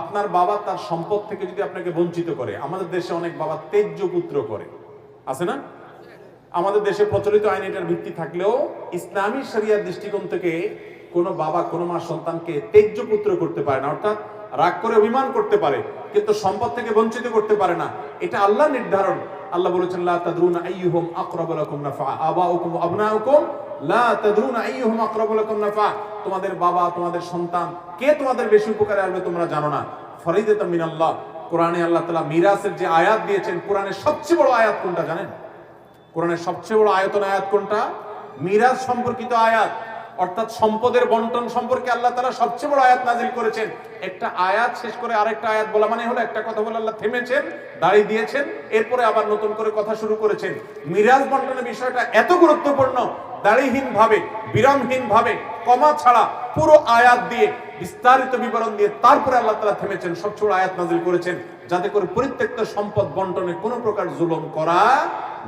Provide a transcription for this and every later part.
আপনার বাবা তার সম্পদ থেকে যদি আপনাকে বঞ্চিত করে, আমাদের দেশে অনেক বাবা তেজ্য পুত্র করে। আছে না? আমাদের দেশে প্রচলিত আইন এটার ভিত্তি থাকলেও ইসলামী শরিয়ার দৃষ্টিকোণ থেকে কোনো বাবা, কোনো মা সন্তানকে তেজ্য পুত্র করতে পারে না। অর্থাৎ রাগ করে অভিমান করতে পারে, কিন্তু সম্পদ থেকে বঞ্চিত করতে পারে না। এটা আল্লাহ নির্ধারণ। আল্লাহ বলেছেন, লা তাদরুনা আইয়ুহুম আকরাবু লাকুম নাফা আবাউকুম আবনাউকুম। লা তাদরুনা আইয়ুহুম আকরাবু লাকুম নাফা তোমাদের বাবা, তোমাদের সন্তান, কে তোমাদের বেশি উপকারে আসবে তোমরা জানো না। ফরিদাতাম মিনাল্লাহ। কোরআনে আল্লাহ তাআলা মিরাসের যে আয়াত দিয়েছেন, কোরআনের সবচেয়ে বড় আয়াত কোনটা জানেন? কোরআনের সবচেয়ে বড় আয়তন আয়াত কোনটা? মিরাজ সম্পর্কিত আয়াত। অর্থাৎ সম্পদের বন্টন সম্পর্কে আল্লাহ তারা সবচেয়ে বড় আয়াত নাজিল করেছেন। একটা আয়াত শেষ করে আরেকটা আয়াত বলা মানে হলো একটা কথা বলে আল্লাহ থেমেছেন, দাঁড়িয়ে দিয়েছেন, এরপরে আবার নতুন করে কথা শুরু করেছেন। মিরাজ বন্টনের বিষয়টা এত গুরুত্বপূর্ণ দাড়িহীন ভাবে বিরামহীন ভাবে কমা ছাড়া, পুরো আয়াত দিয়ে, বিস্তারিত বিবরণ দিয়ে তারপরে আল্লাহ তালা থেমেছেন, সবচেয়ে বড় আয়াত নাজিল করেছেন। যাতে করে পরিত্যক্ত সম্পদ বন্টনে কোনো প্রকার জুলুম করা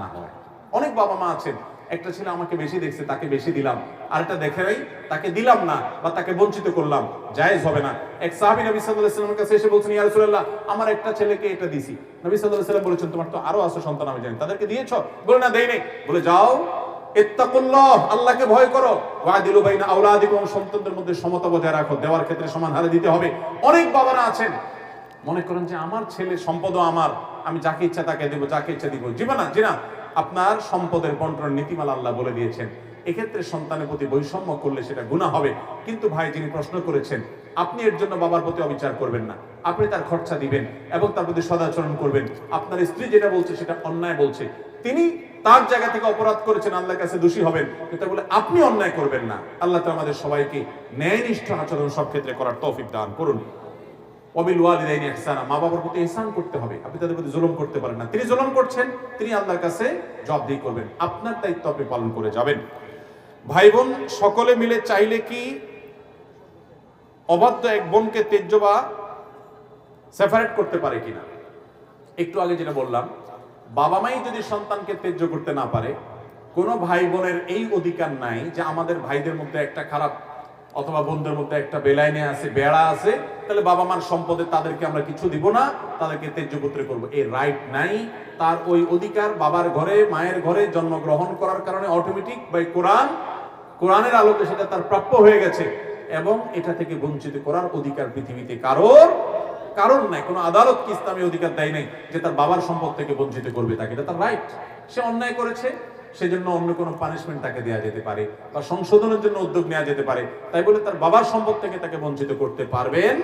না হয়। অনেক বাবা মা আছেন একটা ছেলে আমাকে বেশি দেখছে, তাকে বেশি দিলাম। আর একটা দেখে নাই, তাকে দিলাম না, বা তাকে বঞ্চিত করলাম। জায়েজ হবে না। এক সাহাবী নবী সাল্লাল্লাহু আলাইহি কাছে এসে বলছেন, ইয়া রাসূলুল্লাহ, আমার একটা ছেলেকে এটা দিছি। নবী সাল্লাল্লাহু আলাইহি বলেছেন, তোমার তো আরও আছে সন্তান আমি জানি। তাদেরকে দিয়েছ? বলে, না, দেই নাই। বলে, যাও, ইত্তাকুল্লাহ, আল্লাহকে ভয় করো। ওয়াদিলু বাইনা আওলাদিকুম সন্তানদের মধ্যে সমতা বজায় রাখো। দেওয়ার ক্ষেত্রে সমান হারে দিতে হবে। অনেক বাবারা আছেন। মনে করেন যে, আমার ছেলে সম্পদও আমার, আমি যাকে ইচ্ছা তাকে দেবো, যাকে ইচ্ছা দিব। জি না জি না। আপনার সম্পদের বন্টন নীতিমালা আল্লাহ বলে দিয়েছেন। এক্ষেত্রে সন্তানের প্রতি বৈষম্য করলে সেটা গুণা হবে। কিন্তু ভাই, যিনি প্রশ্ন করেছেন, আপনি এর জন্য বাবার প্রতি অবিচার করবেন না। আপনি তার খরচা দিবেন এবং তার প্রতি সদাচরণ করবেন। আপনার স্ত্রী যেটা বলছে, সেটা অন্যায় বলছে। তিনি তার জায়গা থেকে অপরাধ করেছেন, আল্লাহর কাছে দোষী হবেন। কিন্তু বলে, আপনি অন্যায় করবেন না। আল্লাহ তো আমাদের সবাইকে ন্যায়নিষ্ঠ আচরণ সব ক্ষেত্রে করার তৌফিক দান করুন। অবিল ওয়ালিদাইনি ইহসানা মা বাবার প্রতি ইহসান করতে হবে। আপনি তাদের প্রতি জুলুম করতে পারেন না। তিনি জুলুম করছেন, তিনি আল্লাহর কাছে জবাবদিহি করবেন। আপনার দায়িত্ব আপনি পালন করে যাবেন। ভাই বোন সকলে মিলে চাইলে কি অবাধ্য এক বোনকে তেজ্য বা সেপারেট করতে পারে কিনা? একটু আগে যেটা বললাম, বাবা মাই যদি সন্তানকে তেজ্য করতে না পারে, কোনো ভাই বোনের এই অধিকার নাই যে আমাদের ভাইদের মধ্যে একটা খারাপ অথবা বোনদের মধ্যে একটা বেলাইনে আছে, বেড়া আছে, তাহলে বাবা মার সম্পদে তাদেরকে আমরা কিছু দিব না, তাদেরকে তেজ্যপুত্রে করব। এই রাইট নাই। তার ওই অধিকার বাবার ঘরে, মায়ের ঘরে জন্মগ্রহণ করার কারণে অটোমেটিক বাই কোরআন কোরআনের আলোকে সেটা তার প্রাপ্য হয়ে গেছে এবং এটা থেকে বঞ্চিত করার অধিকার পৃথিবীতে কারোর কারণ নাই। কোনো আদালত কি ইসলামী অধিকার দেয় নাই যে তার বাবার সম্পদ থেকে বঞ্চিত করবে তাকে? এটা তার রাইট সে অন্যায় করেছে। সেজন্য অন্য কোনো পানিশমেন্ট তাকে দেওয়া যেতে পারে বা সংশোধনের জন্য উদ্যোগ নেওয়া যেতে পারে। তাই বলে তার বাবার সম্পদ থেকে তাকে বঞ্চিত করতে পারবেন।